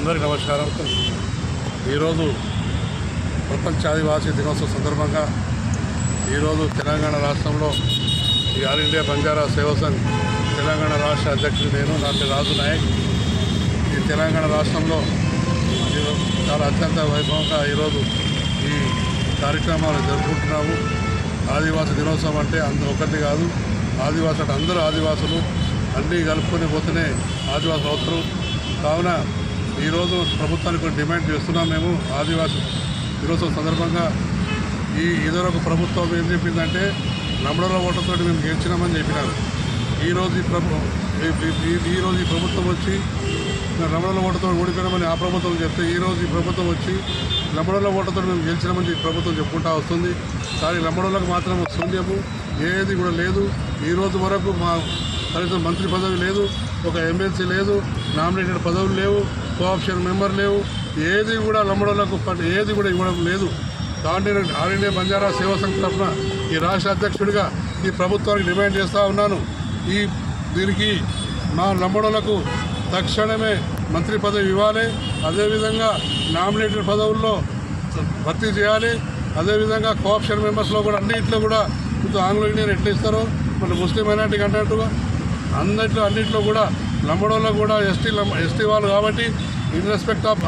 అందరికీ నమస్కారం. ఈరోజు ప్రపంచ ఆదివాసీ దినోత్సవం సందర్భంగా ఈరోజు తెలంగాణ రాష్ట్రంలో ఈ ఆల్ ఇండియా బంజారా సేవా సంఘ్ తెలంగాణ రాష్ట్ర అధ్యక్షుడు నేను నా రాజు నాయక్. ఈ తెలంగాణ రాష్ట్రంలో చాలా అత్యంత వైభవంగా ఈరోజు ఈ కార్యక్రమాలు జరుపుకుంటున్నాము. ఆదివాసీ దినోత్సవం అంటే అందు ఒకటి కాదు ఆదివాసులు అందరూ ఆదివాసులు అన్నీ కలుపుకొని పోతేనే ఆదివాసులు అవుతారు. కావున ఈరోజు ప్రభుత్వానికి డిమాండ్ చేస్తున్నాం మేము ఆదివాసీ దినోత్సవం సందర్భంగా. ఈ ఇదొక ప్రభుత్వం ఏం చెప్పిందంటే నమ్మడంలో ఓటర్తో మేము గెలిచినామని చెప్పినారు. ఈరోజు ఈ ప్రభు ఈరోజు ఈ ప్రభుత్వం వచ్చి రమణల ఓటతో ఓడిపోయినామని ఆ ప్రభుత్వం చెప్తే ఈరోజు ఈ ప్రభుత్వం వచ్చి లంబడోళ్ళ ఓటతో మేము గెలిచినామని ప్రభుత్వం చెప్పుకుంటా వస్తుంది. కానీ లంబడోళ్ళకు మాత్రం శూన్యము ఏది కూడా లేదు. ఈ రోజు వరకు మా కనీసం మంత్రి పదవి లేదు ఒక ఎమ్మెల్సీ లేదు నామినేటెడ్ పదవులు లేవు. కోఆప్షన్ మెంబర్ లేవు. ఏది కూడా లంబడోళ్ళకు ఏది కూడా ఇవ్వడం లేదు. దాంట్లో ఆల్ ఇండియా బంజారా సేవా సంస్థ తరఫున ఈ రాష్ట్ర అధ్యక్షుడిగా ఈ ప్రభుత్వానికి డిమాండ్ చేస్తూ ఉన్నాను. ఈ దీనికి మా లంబడోళ్ళకు తక్షణమే మంత్రి పదవి ఇవ్వాలి. అదేవిధంగా నామినేటెడ్ పదవుల్లో భర్తీ చేయాలి. అదేవిధంగా కోఆప్షన్ మెంబర్స్లో కూడా అన్నింటిలో కూడా ఇప్పుడు ఆంగ్లో ఇండియన్ ఎట్లా ఇస్తారో మన ముస్లిం మైనార్టీకి అన్నట్టుగా అన్నిట్లో అన్నింటిలో కూడా లంబడోళ్ళకు కూడా ఎస్టీ ఎస్టీ వాళ్ళు కాబట్టి ఇన్ రెస్పెక్ట్ ఆఫ్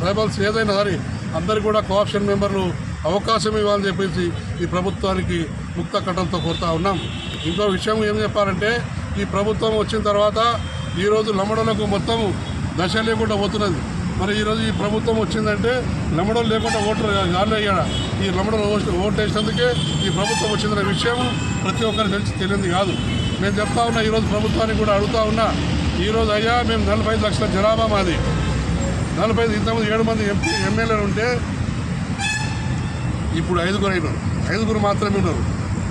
ట్రైబల్స్ ఏదైనా సరే అందరు కూడా కోఆప్షన్ మెంబర్లు అవకాశం ఇవ్వాలని చెప్పేసి ఈ ప్రభుత్వానికి ముక్త కట్టంతో కోరుతా ఉన్నాం. ఇంకో విషయం ఏం చెప్పాలంటే ఈ ప్రభుత్వం వచ్చిన తర్వాత ఈరోజు లమడలకు మొత్తం దశ లేకుండా పోతున్నది. మరి ఈరోజు ఈ ప్రభుత్వం వచ్చిందంటే లమ్మడలు లేకుండా ఓటర్ గాలి అయ్యాడ ఈ లమ్మడలు ఓటు ఓటు వేసినందుకే ఈ ప్రభుత్వం వచ్చిందనే విషయం ప్రతి ఒక్కరికి తెలిసి తెలియంది కాదు. నేను చెప్తా ఉన్నా ఈరోజు ప్రభుత్వానికి కూడా అడుగుతా ఉన్నా ఈరోజు అయ్యా మేము నలభై ఐదు లక్షల జనాభా మాది. నలభై ఐదు ఇంతకుముందు ఏడు మంది ఎంపీ ఎమ్మెల్యేలు ఉంటే ఇప్పుడు ఐదుగురు అయినారు. ఐదుగురు మాత్రమే ఉన్నారు.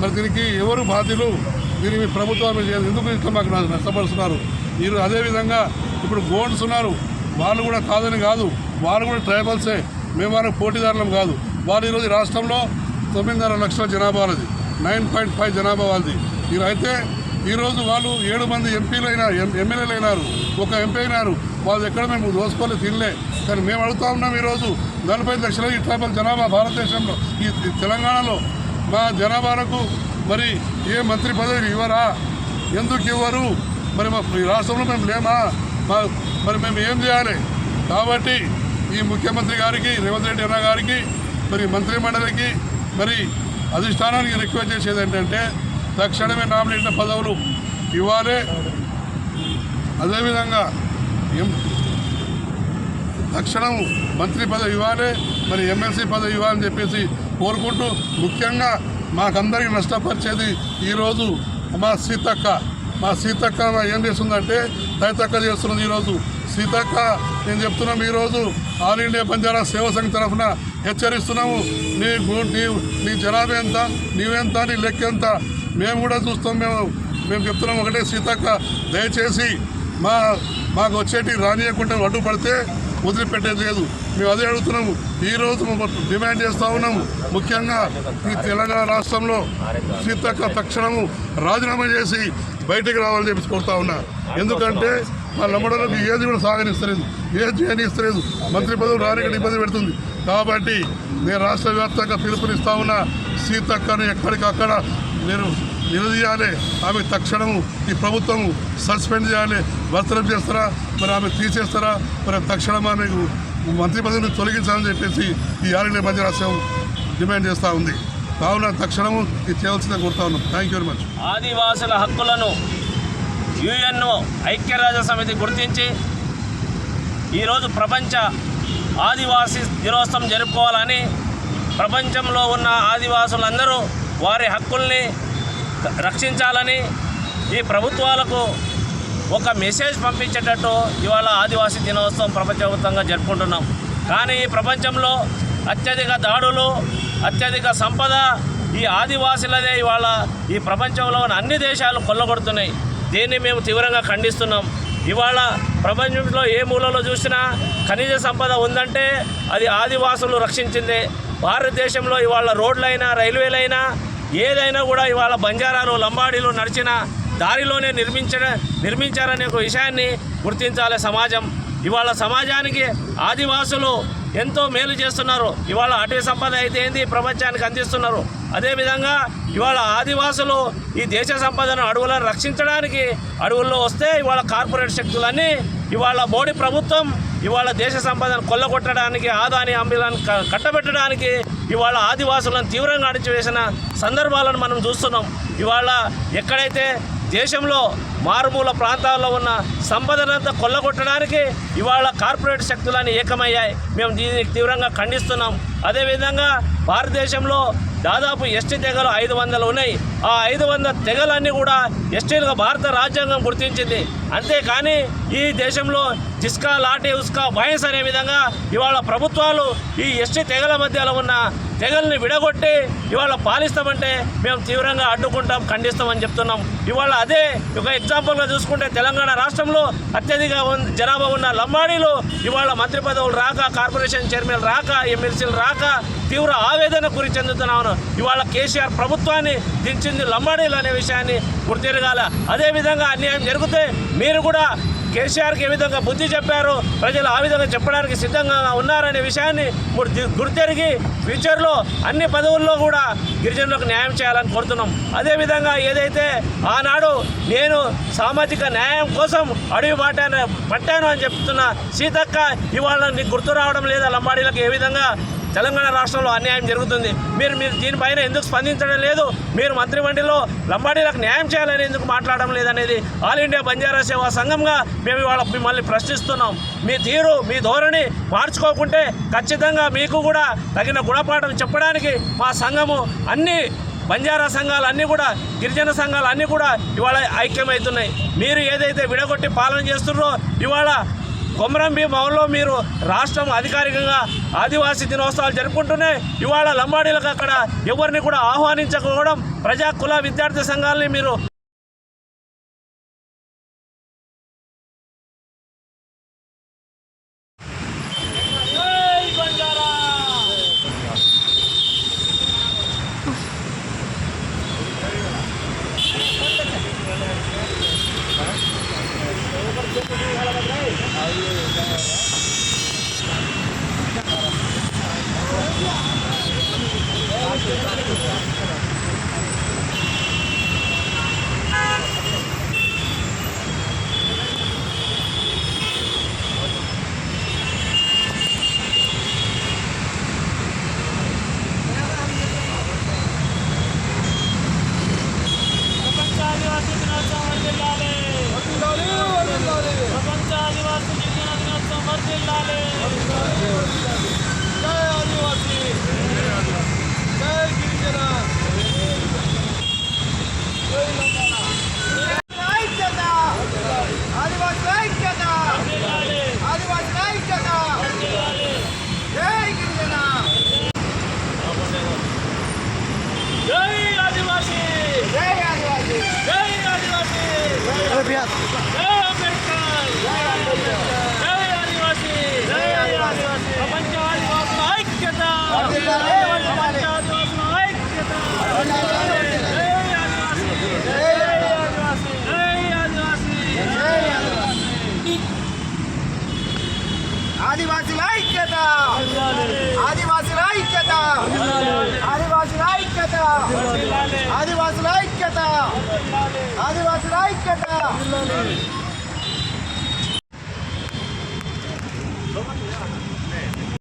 మరి దీనికి ఎవరు బాధ్యులు? దీనికి ప్రభుత్వం ఎందుకు ఇట్లా మాకు నా- నష్టపరుస్తున్నారు? మీరు అదేవిధంగా ఇప్పుడు గోండ్స్ ఉన్నారు. వాళ్ళు కూడా కాదని కాదు. వాళ్ళు కూడా ట్రైబల్సే. మేము వాళ్ళకి పోటీదారులం కాదు. వాళ్ళు ఈరోజు రాష్ట్రంలో తొమ్మిదిన్నర లక్షల జనాభా వాళ్ళది. నైన్ పాయింట్ ఫైవ్ జనాభా వాళ్ళది. మీరు అయితే ఈరోజు వాళ్ళు ఏడు మంది ఎంపీలు అయినారు ఎం- ఎమ్మెల్యేలు అయినారు ఒక ఎంపీ అయినారు. వాళ్ళు ఎక్కడ మేము దోసుకోలే తినలే. కానీ మేము అడుగుతా ఉన్నాం ఈరోజు నలభై లక్షల ఈ జనాభా భారతదేశంలో ఈ తెలంగాణలో. మా జనాభాకు మరి ఏ మంత్రి పదవి ఇవ్వరా? ఎందుకు ఇవ్వరు? మరి మా ఈ రాష్ట్రంలో మేము లేమా? మా మరి మేము ఏం చేయాలి? కాబట్టి ఈ ముఖ్యమంత్రి గారికి రేవంత్ రెడ్డి అన్న గారికి మరి మంత్రి మండలికి మరి అధిష్టానానికి రిక్వెస్ట్ చేసేది ఏంటంటే తక్షణమే నామినేషన్ పదవులు ఇవ్వాలి. అదేవిధంగా ఎం తక్షణం మంత్రి పదవి ఇవ్వాలి మరి ఎమ్మెల్సీ పదవి ఇవ్వాలని చెప్పేసి కోరుకుంటూ ముఖ్యంగా మాకందరికీ నష్టపరిచేది ఈరోజు మా సీతక్క. మా సీతక్క ఏం చేస్తుందంటే తైతక్క చేస్తున్నది ఈరోజు. సీతక్క నేను చెప్తున్నాం ఈరోజు ఆల్ ఇండియా బంజారా సేవా సంఘ్ తరఫున హెచ్చరిస్తున్నాము. నీ నీ నీ జనాభా ఎంత నీవెంత నీ లెక్క ఎంత? మేము కూడా చూస్తాం మేము మేము చెప్తున్నాం ఒకటే సీతక్క దయచేసి మా మాకు వచ్చేటి రానియకుండా అడ్డుపడితే వదిలిపెట్టేది లేదు. మేము అదే అడుగుతున్నాము. ఈరోజు డిమాండ్ చేస్తూ ఉన్నాము ముఖ్యంగా ఈ తెలంగాణ రాష్ట్రంలో సీతక్క తక్షణము రాజీనామా చేసి బయటికి రావాలని చెప్పి కోరుతా ఉన్నా. ఎందుకంటే మా లంబడలకు ఏది కూడా సాగనిస్తలేదు. ఏది చేయనిస్తలేదు. మంత్రి పదవి రానికి ఇబ్బంది పెడుతుంది. కాబట్టి నేను రాష్ట్ర వ్యాప్తంగా పిలుపునిస్తా ఉన్నా. సీతక్కను ఎక్కడికక్కడ నేను నిలదీయాలి ఆమె తక్షణము ఈ ప్రభుత్వం సస్పెండ్ చేయాలి. వర్తనం చేస్తారా? మరి ఆమె తీసేస్తారా? మరి తక్షణం ఆమెకు మంత్రి పదవిని తొలగించాలని చెప్పేసి ఈ ఆర్ఎన్ఏ మధ్య రాష్ట్రం డిమాండ్ చేస్తూ ఉంది. కావున తక్షణము ఇది చేయవలసిందే కోరుతా ఉన్నాం. థ్యాంక్ యూ వెరీ మచ్ ఆదివాసుల హక్కులను యుఎన్ఓ ఐక్యరాజ్య సమితి గుర్తించి ఈరోజు ప్రపంచ ఆదివాసీ దినోత్సవం జరుపుకోవాలని ప్రపంచంలో ఉన్న ఆదివాసులందరూ వారి హక్కుల్ని రక్షించాలని ఈ ప్రభుత్వాలకు ఒక మెసేజ్ పంపించేటట్టు ఇవాళ ఆదివాసీ దినోత్సవం ప్రపంచవ్యాప్తంగా జరుపుకుంటున్నాం. కానీ ఈ ప్రపంచంలో అత్యధిక దాడులు అత్యధిక సంపద ఈ ఆదివాసులదే ఇవాళ ఈ ప్రపంచంలో ఉన్న అన్ని దేశాలు కొల్లగొడుతున్నాయి. దీన్ని మేము తీవ్రంగా ఖండిస్తున్నాం. ఇవాళ ప్రపంచంలో ఏ మూలలో చూసినా ఖనిజ సంపద ఉందంటే అది ఆదివాసులు రక్షించిందే. భారతదేశంలో ఇవాళ రోడ్లైనా రైల్వేలైనా ఏదైనా కూడా ఇవాళ బంజారాలు లంబాడీలు నడిచిన దారిలోనే నిర్మించ నిర్మించారనే ఒక విషయాన్ని గుర్తించాలి సమాజం. ఇవాళ సమాజానికి ఆదివాసులు ఎంతో మేలు చేస్తున్నారు. ఇవాళ అటవీ సంపద అయితే ఏంది? ప్రపంచానికి అందిస్తున్నారు. అదేవిధంగా ఇవాళ ఆదివాసులు ఈ దేశ సంపదను అడవులను రక్షించడానికి అడవుల్లో వస్తే ఇవాళ కార్పొరేట్ శక్తులన్నీ ఇవాళ మోడీ ప్రభుత్వం ఇవాళ దేశ సంపదను కొల్లగొట్టడానికి ఆదాని అంబిలను కట్టబెట్టడానికి ఇవాళ ఆదివాసులను తీవ్రంగా అణిచివేసిన సందర్భాలను మనం చూస్తున్నాం. ఇవాళ ఎక్కడైతే దేశంలో మారుమూల ప్రాంతాల్లో ఉన్న సంపదనంతా కొల్లగొట్టడానికి ఇవాళ కార్పొరేట్ శక్తులని ఏకమయ్యాయి. మేము దీన్ని తీవ్రంగా ఖండిస్తున్నాం. అదేవిధంగా భారతదేశంలో దాదాపు ఎస్టీ తెగలు ఐదు వందలు ఉన్నాయి. ఆ ఐదు వందల తెగలన్నీ కూడా ఎస్టీలుగా భారత రాజ్యాంగం గుర్తించింది. అంతేకాని ఈ దేశంలో జిస్కా లాటే ఉస్కా భయస్ అనే విధంగా ఇవాళ ప్రభుత్వాలు ఈ ఎస్టీ తెగల మధ్యలో ఉన్న తెగల్ని విడగొట్టి ఇవాళ పాలిస్తామంటే మేము తీవ్రంగా అడ్డుకుంటాం ఖండిస్తామని చెప్తున్నాం. ఇవాళ అదే ఒక ఎగ్జాంపుల్గా చూసుకుంటే తెలంగాణ రాష్ట్రంలో అత్యధిక జనాభా ఉన్న లంబాడీలు ఇవాళ మంత్రి పదవులు రాక కార్పొరేషన్ చైర్మన్ రాక ఎమ్మెల్సీలు రాక తీవ్ర ఆవేదన గురి చెందుతున్నాను ఇవాళ కేసీఆర్ ప్రభుత్వాన్ని దించింది లంబాడీలు అనే విషయాన్ని గుర్తిరగాల. అదేవిధంగా అన్యాయం జరిగితే మీరు కూడా కేసీఆర్కి ఏ విధంగా బుద్ధి చెప్పారు? ప్రజలు ఆ విధంగా చెప్పడానికి సిద్ధంగా ఉన్నారనే విషయాన్ని గుర్తి- గుర్తెరిగి ఫ్యూచర్లో అన్ని పదవుల్లో కూడా గిరిజనులకు న్యాయం చేయాలని కోరుతున్నాం. అదేవిధంగా ఏదైతే ఆనాడు నేను సామాజిక న్యాయం కోసం అడవి బాటాను పట్టాను అని చెప్తున్న సీతక్క ఇవాళ నీకు గుర్తు రావడం లేదా లంబాడీలకు ఏ విధంగా తెలంగాణ రాష్ట్రంలో అన్యాయం జరుగుతుంది. మీరు మీరు దీనిపైన ఎందుకు స్పందించడం లేదు? మీరు మంత్రిమండలిలో లంబాడీలకు న్యాయం చేయాలని ఎందుకు మాట్లాడడం లేదనేది ఆల్ ఇండియా బంజారా సేవా సంఘంగా మేము ఇవాళ మిమ్మల్ని ప్రశ్నిస్తున్నాం. మీ తీరు మీ ధోరణి మార్చుకోకుంటే ఖచ్చితంగా మీకు కూడా తగిన గుణపాఠం చెప్పడానికి మా సంఘము అన్ని బంజారా సంఘాలు అన్నీ కూడా గిరిజన సంఘాలు అన్నీ కూడా ఇవాళ ఐక్యమవుతున్నాయి. మీరు ఏదైతే విడగొట్టి పాలన చేస్తున్నారో ఇవాళ కొమరం భీం మీరు రాష్ట్రం అధికారికంగా ఆదివాసీ దినోత్సవాలు జరుపుకుంటూనే ఇవాళ లంబాడీలకు అక్కడ ఎవరిని కూడా ఆహ్వానించకపోవడం ప్రజా కుల విద్యార్థి సంఘాలని మీరు ప్రపంచ ఆదివాసీ దినోత్సవం వర్ధిల్లాలి ప్రపంచ ఆదివాసీ గిరిజన దినోత్సవం వర్ధిల్లాలి జై ఆదివాసీ జై గిరిజన ఐక్యత ఆదివాసుల ఐక్యత ఆదివాసుల ఐక్యత జై గిరిజన జై ఆదివాసీ జై ఆదివాసి జై ఆదివాసీ జై అంబేద్కర్ జై ఆదివాసీ జై ఆదివాసీ ప్రపంచ ఆదివాసుల ఐక్యత ప్రపంచ ఆదివాసుల ఐక్యత జై ఆదివాసీ జై ఆదివాసీ జై ఆదివాసీ ఆదివాసుల ఐక్యత! ఆదివాసుల ఐక్యత! ఆదివాసుల ఐక్యత! ఆదివాసుల ఐక్యత! ఆదివాసుల ఐక్యత!